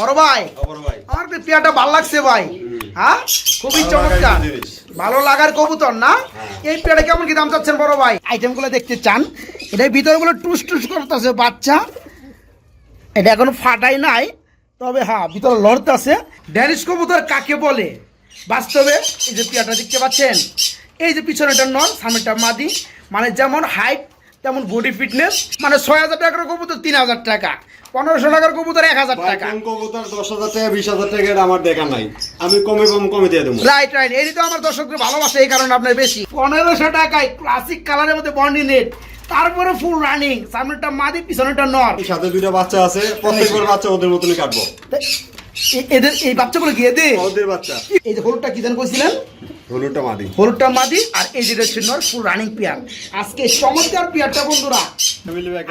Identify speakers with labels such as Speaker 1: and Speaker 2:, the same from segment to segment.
Speaker 1: বড় ভাই?
Speaker 2: বড় ভাই।
Speaker 1: আমার তো পেয়ারটা ভালো লাগছে ভাই। হ্যাঁ? খুবই চমৎকার। ভালো লাগার কবুতর না?
Speaker 2: হ্যাঁ।
Speaker 1: এই পেয়ারটা কেমন কি দাম চাচ্ছেন বড় ভাই? আইটেমগুলো দেখতে চান। এটা ভিতরগুলো টুস টুস করতেছে বাচ্চা। এটা এখনও ফাটাই নাই। তবে হ্যাঁ ভিতরে লড়তেছে। ড্যানিশ কবুতর কাকে বলে? বাস্তবে এই যে পেয়ারটা দেখতে পাচ্ছেন। এই যে পিছনেটা নন সামনেটা মাদি। মানে যেমন হাইট তেমন বডি ফিটনেস মানে ছয় হাজার টাকার কবুতর তিন হাজার টাকা পনেরোশো টাকার কবুতর এক হাজার টাকা।
Speaker 2: কবুতর দশ হাজার টাকা বিশ হাজার টাকা আমার দেখা নাই। আমি কমে কম কমে দিয়ে দেবো।
Speaker 1: রাইট রাইট এই তো আমার দর্শকদের ভালোবাসে এই কারণে আপনার বেশি। পনেরোশো টাকায় ক্লাসিক কালারের মধ্যে বন্ডি নেট তারপরে ফুল রানিং সামনেটা মাদি পিছনেটা নর।
Speaker 2: সাথে দুইটা বাচ্চা আছে প্রত্যেকবার বাচ্চা ওদের মতনই কাটবো।
Speaker 1: এদের এই বাচ্চাগুলো গিয়ে দে
Speaker 2: ওদের বাচ্চা।
Speaker 1: এই যে হলুদটা কি দান করেছিলেন
Speaker 2: হলুদটা মাদি।
Speaker 1: হলুদটা মাদি আর এই যেটা হচ্ছে ফুল রানিং পেয়ার। আজকে চমৎকার পেয়ারটা বন্ধুরা।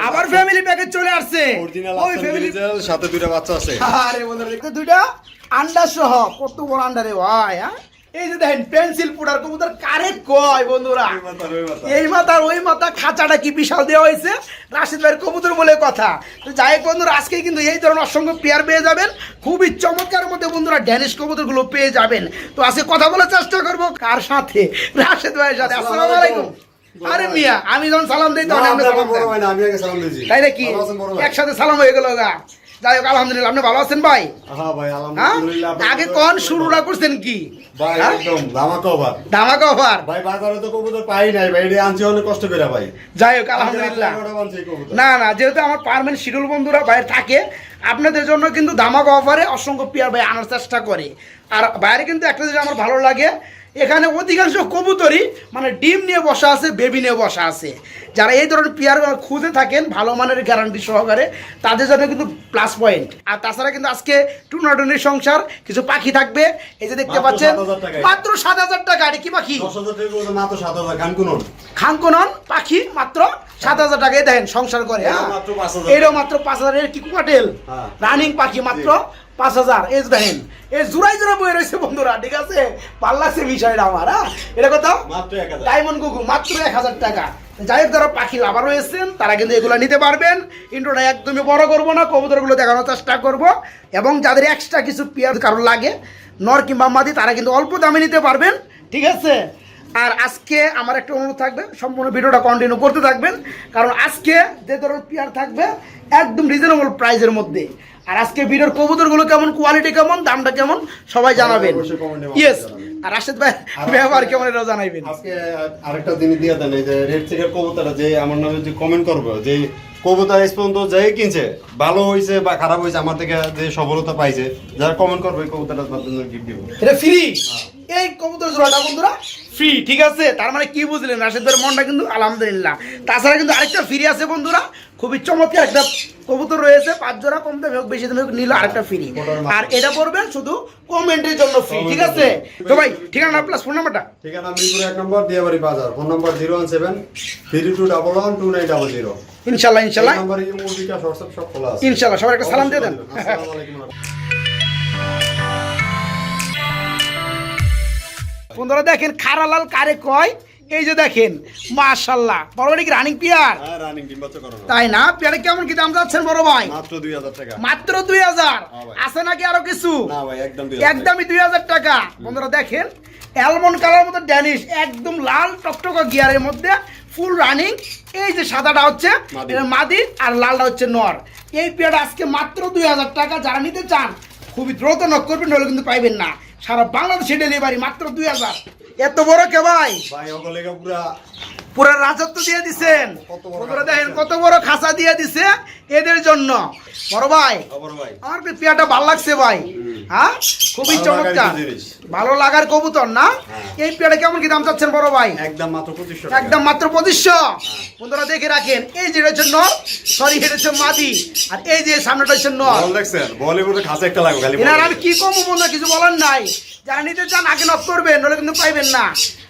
Speaker 1: আবার ফ্যামিলি প্যাকেজ চলে আসছে। ওই ফ্যামিলি
Speaker 2: সাথে দুইটা বাচ্চা আছে।
Speaker 1: আরে বন্ধুরা দেখতে দুইটা। আন্ডার সহ কত বড় আন্ডারে ভাই হ্যাঁ? এই যে দেখেন পেন্সিল পুডার কবুতর কারে কয় বন্ধুরা। এই মাথার ওই মাথা খাঁচাটা কি বিশাল দেওয়া হয়েছে? রাশিদ ভাইয়ের কবুতর বলে কথা। তো যাই বন্ধুরা আজকে কিন্তু এই ধরনের অসংখ্য পেয়ার পেয়ে যাবেন। খুবই চমৎকার মধ্যে বন্ধুরা ড্যানিশ কবুতরগুলো পেয়ে যাবেন। তো আজকে কথা বলার চেষ্টা করব কার সাথে? রাশিদ ভাইয়ের সাথে। আসসালামু আলাইকুম। আরে মিয়া আমি যখন সালাম দিই তখন
Speaker 2: আমি সালাম।
Speaker 1: তাই নাকি? একসাথে সালাম হয়ে গেল গা। যাই হোক আলহামদুলিল্লাহ আপনি ভালো আছেন ভাই
Speaker 2: হ্যাঁ
Speaker 1: আগে
Speaker 2: কবুতর-
Speaker 1: কোন শুরুটা করছেন কি
Speaker 2: ভাই,
Speaker 1: হ্যাঁ?
Speaker 2: একদম ধামাকা অফার।
Speaker 1: ধামাকা অফার
Speaker 2: ভাই, বাজারে তো কবুতর পাই নাই, ভাই, এটা আনছি অনেক কষ্ট করে, ভাই।
Speaker 1: যাই হোক আলহামদুলিল্লাহ। না না যেহেতু আমার পারমানেন্ট শিডিউল বন্ধুরা বাইরে থাকে আপনাদের জন্য কিন্তু ধামাকা অফারে অসংখ্য পেয়ার ভাই আনার চেষ্টা করে আর বাইরে কিন্তু একটা জিনিস আমার ভালো লাগে এখানে অধিকাংশ কবুতরই মানে ডিম নিয়ে বসা আছে বেবি নিয়ে বসা আছে। যারা এই ধরনের পেয়ার খুঁজে থাকেন ভালো মানের গ্যারান্টি সহকারে তাদের জন্য কিন্তু প্লাস পয়েন্ট আর তাছাড়া কিন্তু আজকে টুনাটুনির সংসার কিছু পাখি থাকবে। এই যে দেখতে পাচ্ছেন মাত্র সাত হাজার টাকা এটা কি পাখি?
Speaker 2: খানকুনন।
Speaker 1: পাখি মাত্র সাত হাজার টাকায় দেখেন সংসার করে হ্যাঁ?
Speaker 2: মাত্র 5,000
Speaker 1: এটাও মাত্র পাঁচ হাজার এর কি কুকাটেল?
Speaker 2: হ্যাঁ।
Speaker 1: রানিং পাখি মাত্র। পাঁচ হাজার। এজ দেখেন এই জোড়াই জোড়া বয়ে রয়েছে বন্ধুরা ঠিক আছে? ভালো লাগছে বিষয়টা আমার হ্যাঁ? এটা কত?
Speaker 2: মাত্র এক হাজার।
Speaker 1: ডায়মন্ড গুগু মাত্র এক হাজার টাকা। যাই হোক যারা পাখি আবার রয়েছেন তারা কিন্তু এগুলো নিতে পারবেন। ইন্ট্রোটা একদমই বড় করব না কবুতরগুলো দেখানোর চেষ্টা করব। এবং যাদের এক্সট্রা কিছু পেয়ার কারণ লাগে নর কিংবা মাদি তারা কিন্তু অল্প দামে নিতে পারবেন ঠিক আছে? আর আজকে আমার একটা অনুরোধ থাকবে সম্পূর্ণ ভিডিওটা কন্টিনিউ করতে থাকবেন। কারণ আজকে যে ধরনের পেয়ার থাকবে একদম রিজনেবল প্রাইসের মধ্যে। আর আজকে ভিডিওর কবুতরগুলো কেমন? কোয়ালিটি কেমন? দামটা কেমন? সবাই জানাবেন।
Speaker 2: অবশ্যই comment এ
Speaker 1: ইয়েস আর রাশেদ ভাই ব্যবহার কেমন এটাও জানাইবেন।
Speaker 2: আজকে আরেকটা জিনিস দিয়ে দেন এই যে রেড চিকের কবুতরটা যে আমার নামে যে কমেন্ট করব যে কবুতর আজ পর্যন্ত যাই কিনছে ভালো হয়েছে বা খারাপ হয়েছে আমার থেকে যে সফলতা পাইছে যারা কমেন্ট করবে কবুতরটা তার জন্য গিফট দিব।
Speaker 1: এটা ফ্রি এই কবুতর জোড়াটা বন্ধুরা ফ্রি ঠিক আছে? তার মানে কি বুঝলেন? রাশেদ ভাইয়ের মনটা কিন্তু আলহামদুলিল্লাহ। তাছাড়া কিন্তু আরেকটা ফ্রি আছে বন্ধুরা। খুবই চমৎকার একটা কবুতর রয়েছে পাঁচ জোড়া কম দামে হোক বেশি দামে হোক নিলে আরেকটা ফ্রি আর এটা পড়বে শুধু কমেন্টের জন্য ফ্রি ঠিক আছে? তো ভাই ঠিকানা প্লাস ফোন নাম্বারটা
Speaker 2: ঠিকানা মিরপুর এক নম্বর দিয়াবাড়ি বাজার। Phone number zero one seven three two double one two nine double zero
Speaker 1: ইনশাল্লাহ ইনশাল্লাহ।
Speaker 2: নম্বরে ইমো বিকাশ হোয়াটসঅ্যাপ সব খোলা আছে।
Speaker 1: ইনশাল্লাহ সবার একটা সালাম দিয়ে দেন।
Speaker 2: আসসালামু আলাইকুম
Speaker 1: বন্ধুরা দেখেন খারালাল কারে কয়? এই যে দেখেন মাশাল্লাহ। বড় বড় কি রানিং পিয়ার
Speaker 2: হ্যাঁ রানিং না।
Speaker 1: তাই না? পিয়ারে কেমন কি দাম যাচ্ছেন বড় ভাই?
Speaker 2: মাত্র দুই হাজার টাকা।
Speaker 1: মাত্র দুই হাজার?
Speaker 2: হ্যাঁ ভাই।
Speaker 1: আছে নাকি আরও কিছু?
Speaker 2: না ভাই একদম
Speaker 1: একদমই দুই হাজার টাকা। বন্ধুরা দেখেন অ্যালমন্ড কালার মতো ড্যানিশ একদম লাল টকটকা গিয়ারের মধ্যে ফুল রানিং এই যে সাদাটা হচ্ছে
Speaker 2: মাদি।
Speaker 1: আর লালটা হচ্ছে নর। এই পেয়ারটা আজকে মাত্র দুই হাজার টাকা। যারা নিতে চান খুবই দ্রুত নক করবেন নইলে কিন্তু পাইবেন না। সারা বাংলাদেশে ডেলিভারি মাত্র দুই হাজার। এত বড় কে ভাই?
Speaker 2: ভাই ওগুলো পুরা
Speaker 1: পুরো রাজত্ব দিয়ে দিছেন।
Speaker 2: কত বড়
Speaker 1: বন্ধুরা দেখেন কত বড় খাঁচা দিয়ে দিছে এদের জন্য। বড় ভাই আমার তো পেয়ারটা ভালো লাগছে ভাই? হ্যাঁ? খুবই চমৎকার। ভালো লাগার কবুতর না?
Speaker 2: হ্যাঁ।
Speaker 1: এই পেয়ারটা কেমন কি দাম চাচ্ছেন বড় ভাই?
Speaker 2: একদম মাত্র পঁচিশশো
Speaker 1: একদম মাত্র পঁচিশশো। বন্ধুরা দেখে রাখেন এই যে হচ্ছে নর সরি এটা হচ্ছে মাদি। আর এই যে সামনেটা হচ্ছে নর।
Speaker 2: দেখছেন বলিউডে খাসে একটা লাগবে খালি
Speaker 1: এনার আমি কি কমবো বন্ধু কিছু বলার নাই। যারা নিতে চান আগে নক করবেন নলে কিন্তু পাইবেন না।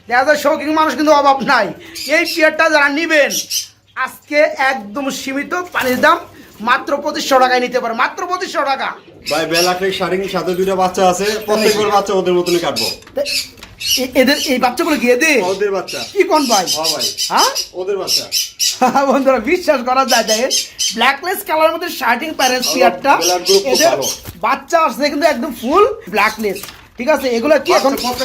Speaker 1: দেখা যায় শৌখিন মানুষ কিন্তু অভাব নাই। এই পেয়ারটা যারা নিবেন আজকে একদম সীমিত পানির দাম মাত্র পঁচিশশো টাকায় নিতে পারে। মাত্র পঁচিশশো টাকা।
Speaker 2: ভাই বেলাক্রিক শাড়ির সাথে দুইটা বাচ্চা আছে প্রত্যেকবার বাচ্চা ওদের মতনই কাটবো।
Speaker 1: এদের এই বাচ্চাগুলো গিয়ে দে
Speaker 2: ওদের বাচ্চা।
Speaker 1: কি কোন ভাই?
Speaker 2: হ্যাঁ ভাই।
Speaker 1: হ্যাঁ?
Speaker 2: ওদের বাচ্চা।
Speaker 1: বন্ধুরা বিশ্বাস করা যায় দেখেন। ব্ল্যাকলেস কালার মধ্যে শার্টিং প্যারেন্টস পিয়ারটা এদের বাচ্চা আসছে কিন্তু একদম ফুল ব্ল্যাকলেস ঠিক আছে? এগুলো কি এখন
Speaker 2: মতো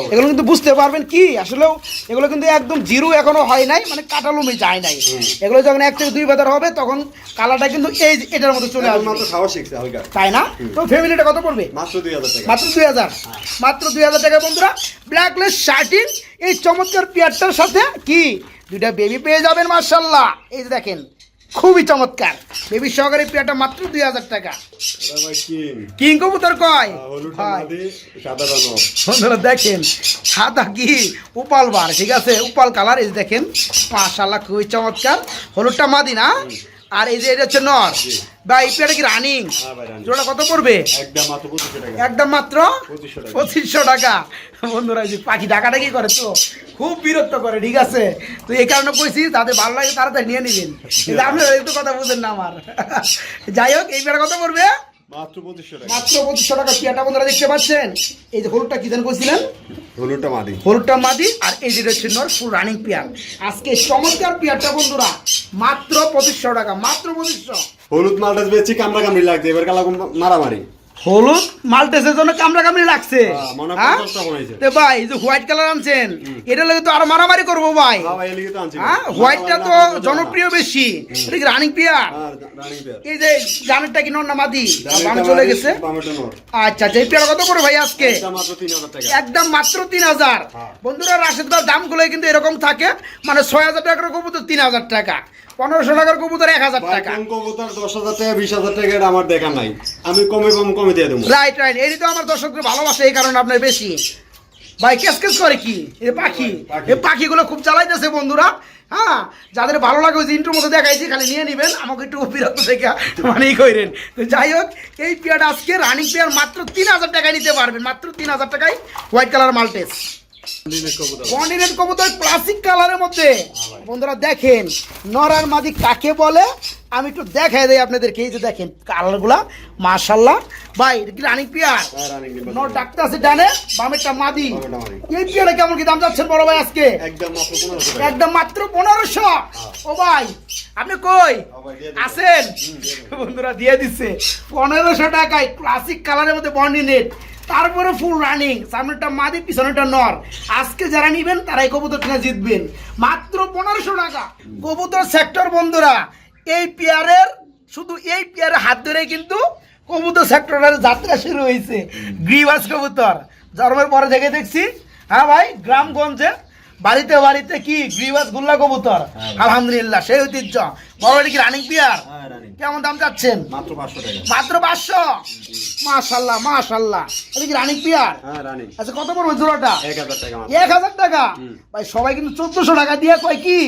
Speaker 2: হবে।
Speaker 1: এগুলো কিন্তু বুঝতে পারবেন কি? আসলেও এগুলো কিন্তু একদম জিরো এখনও হয় নাই মানে কাটালুমে যায় নাই। এগুলো যখন এক থেকে দুই বাজার হবে তখন কালারটা কিন্তু এই এটার মতো চলে
Speaker 2: এখন
Speaker 1: আসবে। তাই না? তো ফ্যামিলিটা কত পড়বে?
Speaker 2: মাত্র দুই হাজার
Speaker 1: মাত্র দুই হাজার। মাত্র দুই হাজার টাকা বন্ধুরা। ব্ল্যাকলেস শার্টিং এই চমৎকার পেয়ারটার সাথে কি? দুইটা বেবি পেয়ে যাবেন মার্শাল্লাহ এই যে দেখেন খুবই চমৎকার। বেবি সহকারে পিয়াটা মাত্র দুই হাজার টাকা।
Speaker 2: কিং
Speaker 1: কবুতর কয়? বন্ধুরা দেখেন সাদা কি উপাল বার ঠিক আছে? উপাল কালার এই দেখেন মাশাল্লাহ খুবই চমৎকার। হলুদটা মাদি না? আর এই যে এটা হচ্ছে নর বা এই পেয়ারটা কি রানিং?
Speaker 2: হ্যাঁ ভাই।
Speaker 1: জোড়া কত পড়বে?
Speaker 2: একদম মাত্র পঁচিশশো টাকা।
Speaker 1: একদম মাত্র
Speaker 2: 2500 টাকা।
Speaker 1: পঁচিশশো টাকা। বন্ধুরা যে পাখি ডাকাটা কি করে তো? খুব বিরক্ত করে ঠিক আছে? তো এই কারণে কইছি তাদের ভালো লাগে তাড়াতাড়ি নিয়ে নিবেন। আপনি আপনারা একটু কথা বুঝেন না আমার। যাই হোক এই পেয়ারা কত পড়বে?
Speaker 2: মাত্র পঁচিশশো টাকা।
Speaker 1: বন্ধুরা দেখতে পাচ্ছেন? এই যে হলুদটা কি
Speaker 2: হলুদটা মাদি।
Speaker 1: হলুদটা মাদি আর এই যেটা হচ্ছে নর ফুল রানিং পেয়ার। আজকে চমৎকার পেয়ারটা বন্ধুরা। মাত্র পঁচিশশো টাকা মাত্র পঁচিশশো।
Speaker 2: হলুদ মালটা কামড়া কামড়ি লাগছে এবার কালা মারামারি।
Speaker 1: হলুদ মাল্টেসের জন্য কামড়া কামড়ি লাগছে
Speaker 2: হ্যাঁ।
Speaker 1: তে ভাই যে হোয়াইট কালার আনছেন এটা লাগে তো আরও মারামারি করব ভাই।
Speaker 2: হ্যাঁ
Speaker 1: হ্যাঁ? হোয়াইটটা তো জনপ্রিয় বেশি। এটা কি রানিং পেয়ার? এই যে জানেরটা কি নর না মাদি বামে চলে গেছে। আচ্ছা আচ্ছা এই পেয়ার কত করে ভাই আজকে? একদম মাত্র তিন হাজার। বন্ধুরা রাশেদ দামগুলো কিন্তু এরকম থাকে। মানে ছয় হাজার টাকার কবুতর তিন হাজার টাকা। পনেরোশো টাকার কবুতর এক হাজার টাকা।
Speaker 2: কবুতর দশ হাজার টাকা বিশ হাজার টাকা এটা আমার দেখা নাই। আমি কমে কম কমে দিয়ে দেবো।
Speaker 1: রাইট রাইট এই তো আমার দর্শকদের ভালোবাসে এই কারণে আপনার বেশি। ভাই কেস কেস করে কি? এই পাখি। এই পাখিগুলো খুব চালাইতেছে বন্ধুরা। হ্যাঁ যাদের ভালো লাগে ওই যে ইন্টুর মতো দেখাইছি খালি নিয়ে নেবেন। আমাকে একটু বিরক্ত থেকে মানে ই করেন তো যাই হোক এই পেয়ারটা আজকে রানিং পেয়ার মাত্র তিন হাজার টাকায় নিতে পারবেন। মাত্র তিন হাজার টাকায় হোয়াইট কালার মাল্টেস।
Speaker 2: দিনের কবুতর
Speaker 1: ক্লাসিক কালারের মধ্যে। বন্ধুরা দেখেন নরার মাদি কাকে বলে? আমি একটু দেখাই দেই আপনাদেরকে। এই যে দেখেন কালারগুলা মাশাল্লাহ ভাই রানিং পিয়ার?
Speaker 2: হ্যাঁ,
Speaker 1: নর ডাক্তার আছে ডানে বামেরটা মাদি। এই পিয়ারে কেমন কি দাম যাচ্ছেন বড় ভাই আজকে?
Speaker 2: একদম মাত্র পনেরোশো
Speaker 1: পনেরোশো। ও ভাই আপনি কই?
Speaker 2: দিয়ে।
Speaker 1: আছেন? বন্ধুরা দিয়ে দিচ্ছে পনেরোশো টাকায় ক্লাসিক কালারের মধ্যে বন্ডি নেট তারপরে ফুল রানিং সামনেটা মাদি পিছনেটা নর। আজকে যারা নিবেন, তারাই কবুতর জিতবেন। মাত্র পনেরোশো টাকা। কবুতর সেক্টর বন্ধুরা, এই পেয়ারের, শুধু এই পেয়ারের হাত ধরে কিন্তু কবুতর সেক্টরের যাত্রা শুরু হয়েছে। গ্রিবাস কবুতর, জন্মের পরে দেখে দেখছি। হ্যাঁ ভাই গ্রামগঞ্জে বাড়িতে বাড়িতে কি গ্রিবাস গুল্লা কবুতর? আলহামদুলিল্লাহ সেই ঐতিহ্য। বড় কি রানিং পিয়ার?
Speaker 2: হ্যাঁ
Speaker 1: কেমন দাম চাচ্ছেন?
Speaker 2: মাত্র পাঁচশো টাকা।
Speaker 1: মাত্র পাঁচশো? মাশাল্লাহ মাশাল্লাহ। এটা কি রানিং পিয়ার?
Speaker 2: হ্যাঁ
Speaker 1: আচ্ছা কত পড়বে জোড়াটা?
Speaker 2: এক হাজার টাকা
Speaker 1: এক হাজার টাকা? ভাই সবাই কিন্তু চোদ্দশো টাকা দিয়ে কয় কি?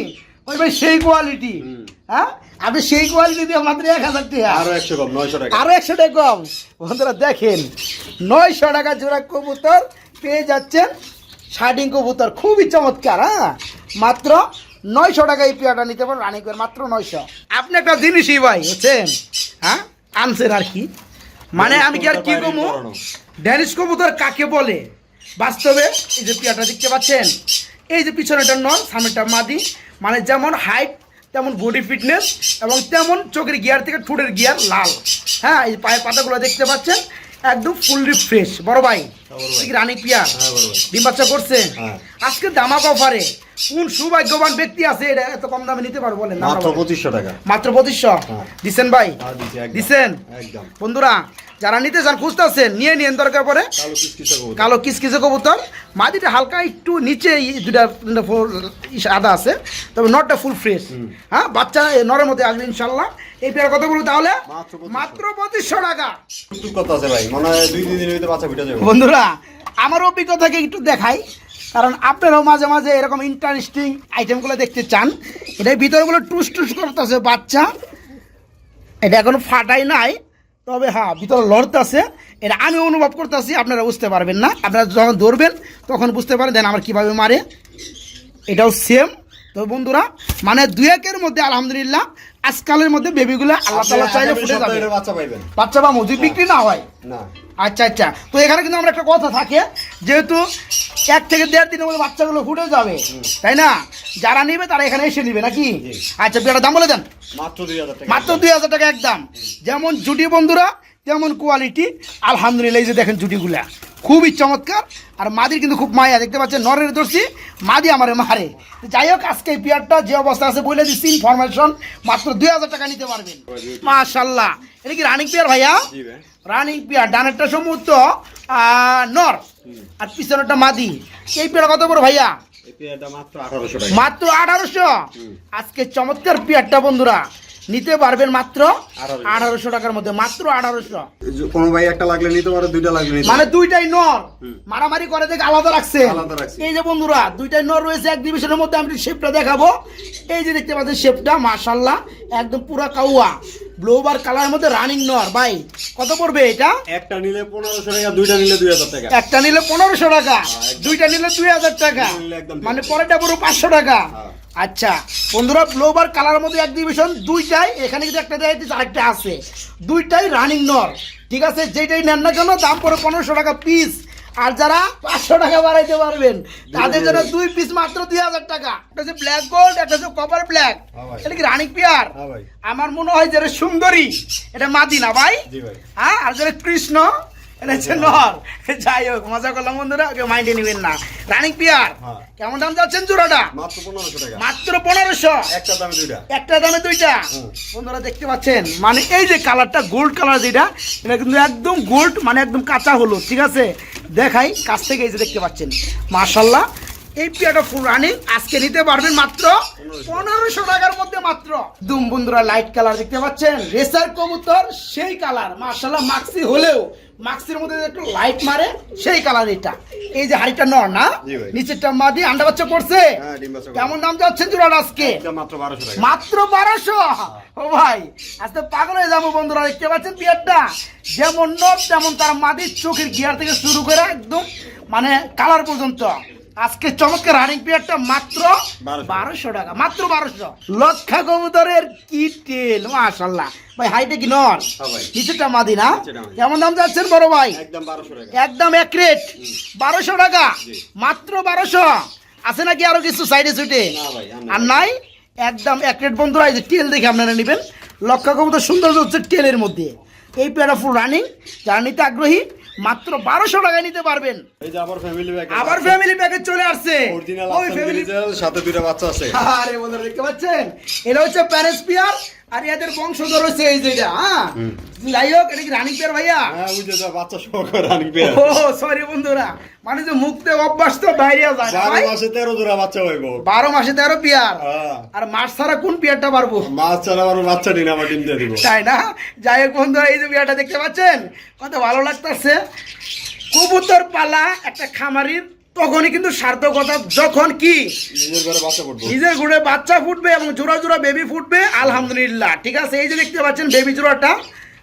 Speaker 1: ওই ভাই সেই কোয়ালিটি হ্যাঁ? আপনি সেই কোয়ালিটি দিয়ে মাত্র এক হাজার টাকা।
Speaker 2: আরও একশো কম নয়শো টাকা।
Speaker 1: আরও একশো টাকা কম। বন্ধুরা দেখেন নয়শো টাকা জোড়া কবুতর পেয়ে যাচ্ছেন শার্টিং কবুতর খুবই চমৎকার হ্যাঁ? মাত্র নয়শো টাকা এই পেয়ারটা নিতে পারেন রানিং করে মাত্র নয়শো। আপনি একটা জিনিসই ভাই বুঝছেন? হ্যাঁ? আনছেন আর কি। মানে আমি কি আর কি কমু? ড্যানিশ কবুতর কাকে বলে? বাস্তবে এই যে পেয়ারটা দেখতে পাচ্ছেন এই যে পিছনেটা নন সামনেটা মাদি। মানে যেমন হাইট তেমন বডি ফিটনেস এবং তেমন চোখের গিয়ার থেকে ঠোঁটের গিয়ার লাল। হ্যাঁ এই পায়ের পাতাগুলো দেখতে পাচ্ছেন একদম ফুললি ফ্রেশ বড় ভাই রানি পিয়া
Speaker 2: হ্যাঁ।
Speaker 1: ডিম বাচ্চা করছে
Speaker 2: হ্যাঁ।
Speaker 1: আজকে দামাক অফারে কোন সুভাগ্যবান ব্যক্তি আছে? এটা এত কম দামে নিতে পারব বলেন
Speaker 2: মাত্র পঁচিশশো টাকা।
Speaker 1: মাত্র পঁচিশশো?
Speaker 2: দিসেন
Speaker 1: দিচ্ছেন ভাই?
Speaker 2: দিসেন
Speaker 1: বন্ধুরা যারা নিতে চান খুঁজতেছেন নিয়ে নিয়ে দরকার পরে
Speaker 2: কালো কিসকিসে কবুতর।
Speaker 1: মাদিটা হালকা একটু নিচে দুটা আদা আছে তবে নটটা ফুল ফ্রেশ হ্যাঁ বাচ্চা নরের মধ্যে আসবে ইনশাল্লাহ এই পেয়ার কথা বলব তাহলে?
Speaker 2: মাত্র 2500
Speaker 1: মাত্র পঁচিশশো টাকা। বন্ধুরা আমার অভিজ্ঞতাকে একটু দেখাই। কারণ আপনারাও মাঝে মাঝে এরকম ইন্টারেস্টিং আইটেমগুলো দেখতে চান। এটার ভিতরগুলো টুস টুস করতেছে বাচ্চা। এটা এখনও ফাটাই নাই। তবে হ্যাঁ ভিতরে লড়তেছে এটা আমি অনুভব করতেছি আপনারা বুঝতে পারবেন না। আপনারা যখন ধরবেন তখন বুঝতে পারেন দেন আমার কীভাবে মারে। এটাও সেম তো বন্ধুরা মানে দুই একের মধ্যে আলহামদুলিল্লাহ আজকালের মধ্যে বেবিগুলো আল্লাহ তালা চাইলে ফুটে যাবে।
Speaker 2: বাচ্চা পাইবেন।
Speaker 1: বাচ্চা বা মজুর বিক্রি না হয়?
Speaker 2: না।
Speaker 1: আচ্ছা আচ্ছা। তো এখানে কিন্তু আমরা একটা কথা থাকে যেহেতু এক থেকে দেড় দিনের মধ্যে বাচ্চাগুলো ফুটে যাবে তাই না? যারা নিবে তারা এখানে এসে নিবে নাকি? আচ্ছা বিয়াটার দাম বলে দেন।
Speaker 2: মাত্র দুই হাজার টাকা।
Speaker 1: মাত্র দুই হাজার টাকা একদম। যেমন জুটি বন্ধুরা তেমন কোয়ালিটি আলহামদুলিল্লাহ এই যে দেখেন জুটিগুলা। খুবই চমৎকার। আর মাদির কিন্তু খুব মায়া দেখতে পাচ্ছেন? নরের দর্শি মাদি আমারে মারে। যাই হোক আজকে এই পেয়ারটা যে অবস্থা আছে বলে দিচ্ছি ইনফরমেশন মাত্র দুই হাজার টাকা নিতে পারবেন। মাশাল্লাহ। এটা কি রানিং পেয়ার ভাইয়া? রানিং পেয়ার ডানেরটা সম্ভবত নর আর পিছনেরটা মাদি। এই পেয়ার কত বড় ভাইয়া?
Speaker 2: মাত্র আঠারোশো
Speaker 1: আজকে চমৎকার পেয়ারটা বন্ধুরা। নিতে পারবেন মাত্র আঠারোশো। টাকার মধ্যে মাত্র আঠারোশো।
Speaker 2: কোনো ভাই একটা লাগলে নিতে পারে দুইটা লাগলে
Speaker 1: মানে দুইটাই নর। মারামারি করে দেখে আলাদা রাখছে এই যে বন্ধুরা দুইটাই নর রয়েছে এক ডিভিশনের মধ্যে আমি শেপটা দেখাবো। এই যে দেখতে পাচ্ছেন শেপটা মাশাল্লাহ একদম পুরা কাউয়া। ব্লোবার কালার মধ্যে রানিং নর ভাই। কত পড়বে এটা?
Speaker 2: একটা নিলে পনেরোশো টাকা দুইটা নিলে দুই হাজার টাকা।
Speaker 1: একটা নিলে পনেরোশো টাকা দুইটা নিলে দুই হাজার টাকা। মানে পরেরটা পুরো পাঁচশো টাকা।
Speaker 2: হ্যাঁ।
Speaker 1: আচ্ছা বন্ধুরা ব্লোবার কালার মধ্যে এক ডিভিশন দুইটাই এখানে কিন্তু একটা দেয় আরেকটা আছে। দুইটাই রানিং নর ঠিক আছে? যেটাই নেন না কেন দাম পড়ে পনেরোশো টাকা পিস আর যারা পাঁচশো টাকা বাড়াইতে পারবেন তাদের জন্য দুই পিস মাত্র দুই হাজার টাকা। একটা হচ্ছে ব্ল্যাক গোল্ড একটা হচ্ছে কপার ব্ল্যাক এটা কি রানিং পিয়ার
Speaker 2: হ্যাঁ
Speaker 1: আমার মনে হয় যে এটা সুন্দরী। এটা মাদিনা ভাই। হ্যাঁ আর যারা কৃষ্ণ এটা হচ্ছে নর। যাই হোক মজা করলাম বন্ধুরা কেউ মাইন্ডে নেবেন না। রানিং পিয়ার
Speaker 2: হ্যাঁ।
Speaker 1: কেমন দাম যাচ্ছেন জোড়াটা?
Speaker 2: মাত্র পনেরোশো একটা দামে দুইটা।
Speaker 1: একটা দামে দুইটা। বন্ধুরা দেখতে পাচ্ছেন? মানে এই যে কালারটা গোল্ড কালার যেটা এটা কিন্তু একদম গোল্ড মানে একদম কাঁচা হলুদ ঠিক আছে? দেখাই কাছ থেকে এই যে দেখতে পাচ্ছেন। মার্শাল্লাহ এই পিয়াটা ফুল রানিং আজকে নিতে পারবেন মাত্র পনেরোশো। টাকার মধ্যে মাত্র। দুম বন্ধুরা লাইট কালার দেখতে পাচ্ছেন? রেসার কবুতর সেই কালার মার্শাল্লাহ মাক্সি হলেও মাক্সির মধ্যে একটু লাইট মারে সেই কালার এটা এই যে হাড়িটা নর না নিচেরটা মা মাদি আন্ডা বাচ্চা করছে।
Speaker 2: হ্যাঁ, বাচ্চা করছে।
Speaker 1: কেমন দাম যাচ্ছে জোড়াটা আজকে?
Speaker 2: মাত্র বারোশো টাকা।
Speaker 1: মাত্র বারোশো? ও ভাই আজ তো পাগল হয়ে যাব বন্ধুরা দেখতে পাচ্ছেন বিয়ারটা? যেমন নর তেমন তার মাদির চোখের গিয়ার থেকে শুরু করে একদম মানে কালার পর্যন্ত। আজকে চমৎকার রানিং পিয়ারটা মাত্র বারোশো। টাকা মাত্র বারোশো। লক্ষা কবুতরের কি তেল মাশাল্লাহ ভাই হাইটে কি নর?
Speaker 2: হ্যাঁ।
Speaker 1: নিচেরটা মাদি না? কেমন দাম যাচ্ছেন বড় ভাই?
Speaker 2: একদম
Speaker 1: এক রেট বারোশো টাকা? মাত্র বারোশো। আছে নাকি আরও কিছু সাইডে সুটে
Speaker 2: আর নাই।
Speaker 1: একদম এক রেট বন্ধুরা এই যে তেল দেখে আপনারা নেবেন। লক্ষা কবুতর সৌন্দর্য হচ্ছে তেলের মধ্যে। এই পেয়ারা ফুল রানিং যারা নিতে আগ্রহী মাত্র বারোশো টাকা নিতে পারবেন।
Speaker 2: এই যে আবার ফ্যামিলি প্যাকেজ
Speaker 1: আবার ফ্যামিলি প্যাকেজ চলে আসছে।
Speaker 2: অরিজিনাল
Speaker 1: ফ্যামিলি
Speaker 2: সাথে দুটো বাচ্চা আছে।
Speaker 1: আরে বন্ধুরা দেখতে পাচ্ছেন? এটা হচ্ছে প্যারেন্স পিয়ার আর এদের বংশধর হচ্ছে এই যেটা হ্যাঁ? যাই হোক এটা কি রানিং পিয়ার ভাইয়া?
Speaker 2: হ্যাঁ বাচ্চা সহ করে রানিং পেয়ার।
Speaker 1: ও সরি বন্ধুরা মানে যে মুখতে অভ্যাস তো বাইরে যায়
Speaker 2: বারো মাসে তেরো জোড়া বাচ্চা হইব।
Speaker 1: বারো মাসে তেরো পিয়ার।
Speaker 2: হ্যাঁ।
Speaker 1: আর মাছ ছাড়া কোন পিয়ারটা পারব?
Speaker 2: মাছ ছাড়া আবার বাচ্চা ডিম আবার ডিম দিয়ে দিব।
Speaker 1: তাই না? যাই হোক বন্ধুরা এই যে পিয়ারটা দেখতে পাচ্ছেন? কত ভালো লাগতেছে। কবুতর পালা একটা খামারির তখনই কিন্তু সার্থকতা যখন কি?
Speaker 2: নিজের বাচ্চা
Speaker 1: ঘুরে বাচ্চা ফুটবে এবং জোড়া জোড়া বেবি ফুটবে আলহামদুলিল্লাহ। ঠিক আছে? এই যে দেখতে পাচ্ছেন বেবি জোড়াটা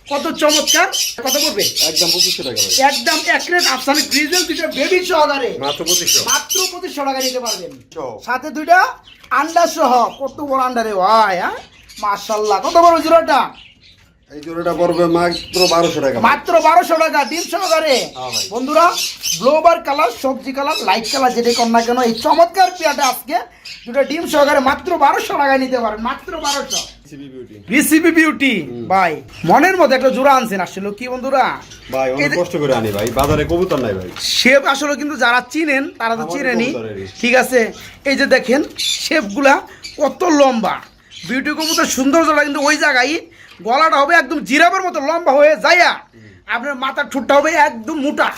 Speaker 1: কত চমৎকার। কত পড়বে
Speaker 2: একদম পঁচিশশো টাকা
Speaker 1: একদম এক রেট আফসানি গ্রিজেল দুটো বেবি সহকারে
Speaker 2: মাত্র পঁচিশশো।
Speaker 1: মাত্র পঁচিশশো টাকা নিতে পারবেন। সাথে দুইটা আন্ডার সহ কত বড় আন্ডারে ভাই হ্যাঁ? মার্শাল্লাহ কত বড় জোড়াটা?
Speaker 2: এই জোড়াটা পড়বে মাত্র বারোশো টাকা।
Speaker 1: মাত্র বারোশো টাকা ডিম সহকারে
Speaker 2: হ্যাঁ
Speaker 1: বন্ধুরা ব্লোবার কালার সবজি কালার লাইট কালার যেটাই কর না কেন এই চমৎকার পেয়াটা আজকে দুটো ডিম সহকারে মাত্র বারোশো টাকায় নিতে পারেন মাত্র বারোশো।
Speaker 2: সিবি বিউটি
Speaker 1: ভাই মনের মধ্যে একটা জোড়া আনছেন আসলে কি বন্ধুরা?
Speaker 2: ভাই অনেক কষ্ট করে আনি ভাই বাজারে কবুতর নাই ভাই।
Speaker 1: শেপ আসলে কিন্তু যারা চিনেন তারা তো চিনেনি। ঠিক আছে এই যে দেখেন শেপগুলা কত লম্বা। বিউটি কবুতর সৌন্দর্যটা কিন্তু ওই জায়গায় গলাটা হবে একদম জিরাবের মতো লম্বা হয়ে যাইয়া আপনার মাথার ঠোঁটটা হবে একদম মোটা।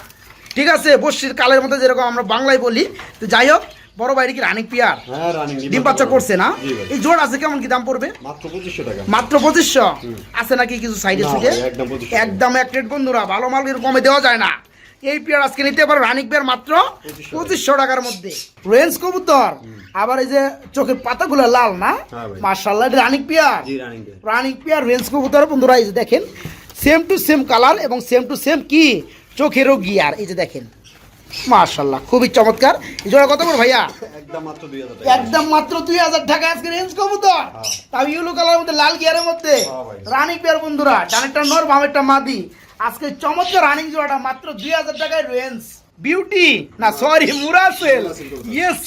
Speaker 1: ঠিক আছে? বসির কালের মতো যেরকম আমরা বাংলায় বলি তো যাই হোক বড় বাইরে কি রানিক পিয়ার?
Speaker 2: হ্যাঁ
Speaker 1: ডিম বাচ্চা করছে না? এই জোর আছে কেমন কি দাম পড়বে?
Speaker 2: মাত্র পঁচিশশো টাকা।
Speaker 1: মাত্র পঁচিশশো? আছে নাকি কিছু সাইডে
Speaker 2: সুইডে একদম
Speaker 1: এক রেট বন্ধুরা ভালো মাল কমে দেওয়া যায় না। এই পেয়ার আজকে নিতে পারো রানিক পেয়ার মাত্র
Speaker 2: 2500
Speaker 1: পঁচিশশো টাকার মধ্যে। রেঞ্জ কবুতর আবার এই যে চোখের পাতাগুলো লাল না?
Speaker 2: হ্যাঁ ভাই।
Speaker 1: মার্শাল্লাহ running pair. Running pair. Range কবুতর বন্ধুরা এই যে দেখেন সেম টু সেম কালার এবং সেম টু সেম কি? চোখেরও গিয়ার এই যে দেখেন। মার্শাল্লাহ খুবই চমৎকার। এই জোড়া কত বড় ভাইয়া?
Speaker 2: একদম মাত্র দুই হাজার টাকা।
Speaker 1: একদম মাত্র দুই হাজার টাকা আজকে রেঞ্জ কবুতর। তাও ইউলো কালারের মধ্যে লাল গিয়ারের মধ্যে।
Speaker 2: হ্যাঁ ভাই।
Speaker 1: রানী পেয়ার বন্ধুরা ডানেরটা নর বামেরটা মাদি। আজকে চমৎকার রানিং জোড়াটা মাত্র দুই হাজার টাকায় রেঞ্জ বিউটি না সরি মুরাসেল ইয়েস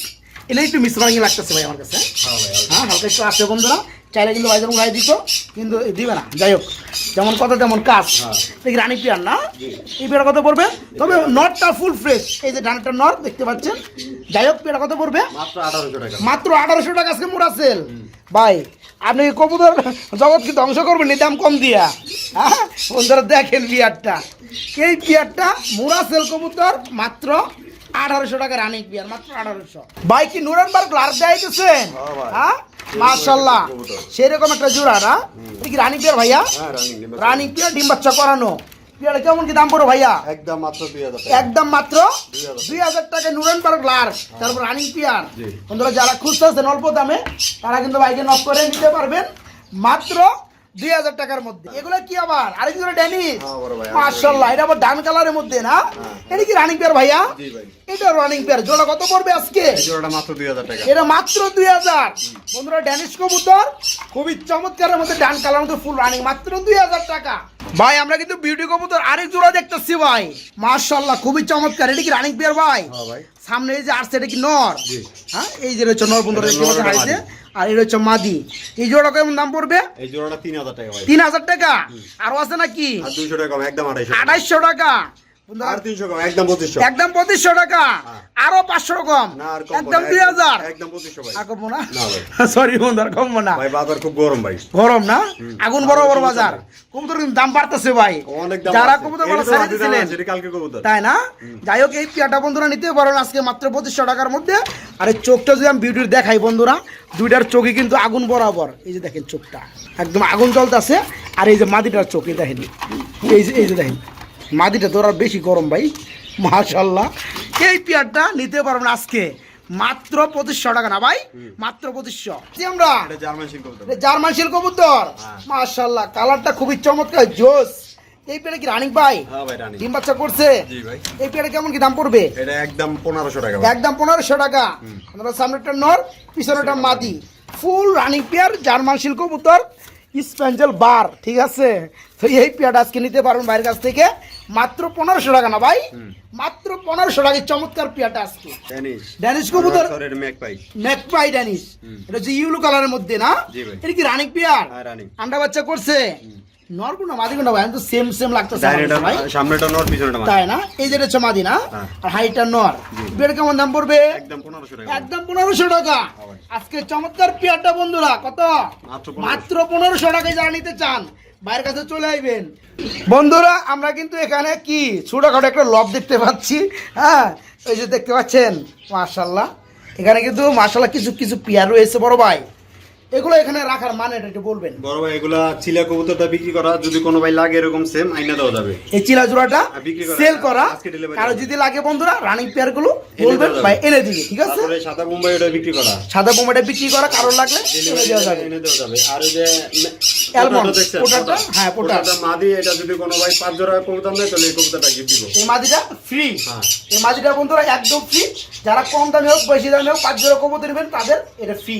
Speaker 1: এটা একটু মিশ্রণী লাগতেছে ভাই আমার কাছে।
Speaker 2: হ্যাঁ ভাই
Speaker 1: হ্যাঁ। হালকা একটু আছে বন্ধুরা। চাইলে কিন্তু ভাই যেমন গায়ে দিত কিন্তু দিবে না। যাই হোক যেমন কথা তেমন কাজ।
Speaker 2: হ্যাঁ।
Speaker 1: দেখি রানী পিয়ার না? এই পেয়ারা কথা পড়বে? তবে নটটা ফুল ফ্রেশ এই যে ডানটা নট দেখতে পাচ্ছেন? যাই হোক পেয়ারা কত পড়বে?
Speaker 2: মাত্র আঠারোশো টাকা।
Speaker 1: আজকে মুরাসেল। ভাই আপনি কবুতর জগৎ কি ধ্বংস করবেন এই দাম কম দিয়া। হ্যাঁ? বন্ধুরা দেখেন পিয়ারটা এই পিয়ারটা মুরাসেল কবুতর মাত্র আঠারোশো টাকা রানিং পিয়ার মাত্র আঠারোশো। ভাই কি নুরেনবার্গ লার্জ যাইতেছেন
Speaker 2: হ্যাঁ
Speaker 1: হ্যাঁ?
Speaker 2: কবুতর।
Speaker 1: সেরকম একটা জোড়া না? কি রানিং পিয়ার ভাইয়া?
Speaker 2: হ্যাঁ রানিং
Speaker 1: রানিং ডিম বাচ্চা করানো। পিয়ার কেমন কি দাম পড়ো ভাইয়া?
Speaker 2: একদম মাত্র দুই হাজার
Speaker 1: একদম মাত্র দুই হাজার। টাকা নুরেনবার্গ লার তারপর রানিং পিয়ার। বন্ধুরা যারা খুঁজতেছেন অল্প দামে তারা কিন্তু ভাইকে নক করে নিতে পারবেন। মাত্র দুই হাজার টাকার মধ্যে। এগুলো কি আবার? আরেক জোড়া ড্যানিস
Speaker 2: হ্যাঁ,
Speaker 1: মার্শাল্লাহ এটা আবার ডান কালারের মধ্যে না? এটা কি রানিং পেয়ার ভাইয়া? এটা রানিং পেয়ার জোড়া কত পড়বে আজকে?
Speaker 2: জোড়াটা মাত্র দুই হাজার টাকা।
Speaker 1: এটা মাত্র দুই হাজার। বন্ধুরা ড্যানিশ কবুতর খুবই চমৎকারের মধ্যে ডান কালার মধ্যে ফুল রানিং মাত্র দুই হাজার টাকা। ভাই আমরা কিন্তু বিউটি কবুতর আরেক জোড়া দেখতেছি ভাই। মার্শাল্লাহ খুবই চমৎকার। এটা কি রানিং পেয়ার ভাই?
Speaker 2: হ্যাঁ ভাই।
Speaker 1: সামনে এই যে আসছে এটা কি নর? হ্যাঁ এই যে রয়েছে নর বন্ধুরা দেখতে পাচ্ছেন
Speaker 2: এটা
Speaker 1: হচ্ছে আর মাদি। এই জোড়া কেমন দাম পড়বে?
Speaker 2: এই জোড়াটা তিন হাজার টাকা
Speaker 1: তিন হাজার টাকা? আরও আছে নাকি?
Speaker 2: আর দুইশো টাকা কম একদম আড়াইশো
Speaker 1: আড়াইশো টাকা?
Speaker 2: আর তিনশো কম একদম পঁচিশশো।
Speaker 1: একদম পঁচিশশো টাকা। আরও পাঁচশো কম।
Speaker 2: না আর কম
Speaker 1: একদম দুই হাজার।
Speaker 2: একদম পঁচিশশো ভাই।
Speaker 1: আর কমবো না?
Speaker 2: না ভাই।
Speaker 1: সরি বন্ধুরা কমবো না।
Speaker 2: ভাই বাজার খুব গরম ভাই।
Speaker 1: গরম না? আগুন বড় বড় বাজার। কবুতর কিন্তু দাম বাড়তেছে ভাই।
Speaker 2: অনেক দাম
Speaker 1: যারা কবুতর
Speaker 2: এটা
Speaker 1: বলা
Speaker 2: তো
Speaker 1: ছেড়ে
Speaker 2: হাতে দাম
Speaker 1: দিয়েছিলেন
Speaker 2: আছে, এটা কালকে কবুতর।
Speaker 1: তাই না? যাই হোক এই পিয়াটা বন্ধুরা নিতে পারেন আজকে মাত্র পঁচিশশো টাকার মধ্যে। আর এই চোখটা যদি আমি বিউটির দেখাই বন্ধুরা দুইটার চোখই কিন্তু আগুন বরাবর। এই যে দেখেন চোখটা। একদম আগুন জ্বলতেছে। আর এই যে মাদিটার চোখ এই দেখেন। এই যে এই যে দেখেন। মাদিটা তো আর বেশি গরম ভাই। মাশাল্লাহ এই পিয়ারটা নিতে পারবেন আজকে। মাত্র পঁচিশশো টাকা না ভাই? মাত্র পঁচিশশো। আমরা।
Speaker 2: জার্মান শিল্প কবুতর।
Speaker 1: এটা শিল কবুতর।
Speaker 2: হ্যাঁ।
Speaker 1: মাশাল্লাহ কালারটা খুবই চমৎকার জোস। এই পেয়ারা কি রানিং ভাই?
Speaker 2: হ্যাঁ
Speaker 1: ডিম বাচ্চা করছে? এই পেয়ারা কেমন কি দাম পড়বে?
Speaker 2: এটা একদম পনেরোশো টাকা
Speaker 1: একদম পনেরোশো টাকা। আপনারা সামনেটা নর পিছনেটা মাদি। ফুল রানিং পেয়ার জার্মান শিল কবুতর। স্পেঞ্জেল বার ঠিক আছে? তো এই পেয়ারটা আজকে নিতে পারবেন বাইরের কাছ থেকে। মাত্র পনেরোশো টাকা না ভাই? মাত্র পনেরোশো টাকা চমৎকার পেয়ারটা আজকে।
Speaker 2: ড্যানিশ
Speaker 1: কবুতর?
Speaker 2: ম্যাক পাই।
Speaker 1: ম্যাকপাই ড্যানিশ এটা হচ্ছে ইউলো কালারের মধ্যে না? এটা কি রানিক পেয়ার?
Speaker 2: হ্যাঁ
Speaker 1: আন্ডা বাচ্চা করছে? ভাই আমি তো সেম সেম লাগতেছে আমার ভাই।
Speaker 2: সামনেটা নর পিছনেটা মাছ
Speaker 1: তাই না? এই যে হচ্ছে মাদি না
Speaker 2: হ্যাঁ।
Speaker 1: আর নর। কেমন দাম পড়বে?
Speaker 2: একদম পনেরোশো টাকা।
Speaker 1: একদম পনেরোশো টাকা। আজকে চমৎকার পেয়ারটা বন্ধুরা কত?
Speaker 2: মাত্র 1500
Speaker 1: মাত্র পনেরোশো টাকায় যারা নিতে চান বাইরের কাছে চলে বন্ধুরা আমরা কিন্তু এখানে কি? ছোটখাটো একটা লব দেখতে পাচ্ছি। হ্যাঁ এই যে দেখতে পাচ্ছেন? মার্শাল্লাহ এখানে কিন্তু মার্শাল্লাহ কিছু কিছু পেয়ার রয়েছে বড় ভাই। এগুলো এখানে রাখার মানে এটা একটু বলবেন।
Speaker 2: বড় ভাই এগুলা চিলা কবুতরটা বিক্রি করা যদি কোনো ভাই লাগে এরকম সেম আইনা দেওয়া যাবে।
Speaker 1: এই চিলা জোড়াটা
Speaker 2: আর
Speaker 1: সেল করা
Speaker 2: কারও
Speaker 1: যদি লাগে বন্ধুরা রানিং
Speaker 2: পেয়ারগুলো
Speaker 1: বলবেন ভাই এনে দিবে ঠিক আছে?
Speaker 2: তারপরে সাদা মুম্বাই ওটা বিক্রি করা।
Speaker 1: সাদা বোমাটা বিক্রি করা কারও লাগলে এনে দেওয়া যাবে।
Speaker 2: এনে দেওয়া যাবে। আর যে
Speaker 1: অ্যালমন্ড,
Speaker 2: পোটাটো।
Speaker 1: হ্যাঁ, পোটাটো।
Speaker 2: পোটাটো মাদি এটা যদি কোনো ভাই পাঁচ জোড়া কবুতর নেয় তাহলে এই কবুতরটা গিফট দিব।
Speaker 1: এই মাদিটা ফ্রি
Speaker 2: হ্যাঁ।
Speaker 1: এই মাদিটা বন্ধুরা একদম ফ্রি যারা কম দামে হোক বেশি দামে হোক পাঁচ জোড়া কবুতর নেবেন তাদের এটা ফ্রি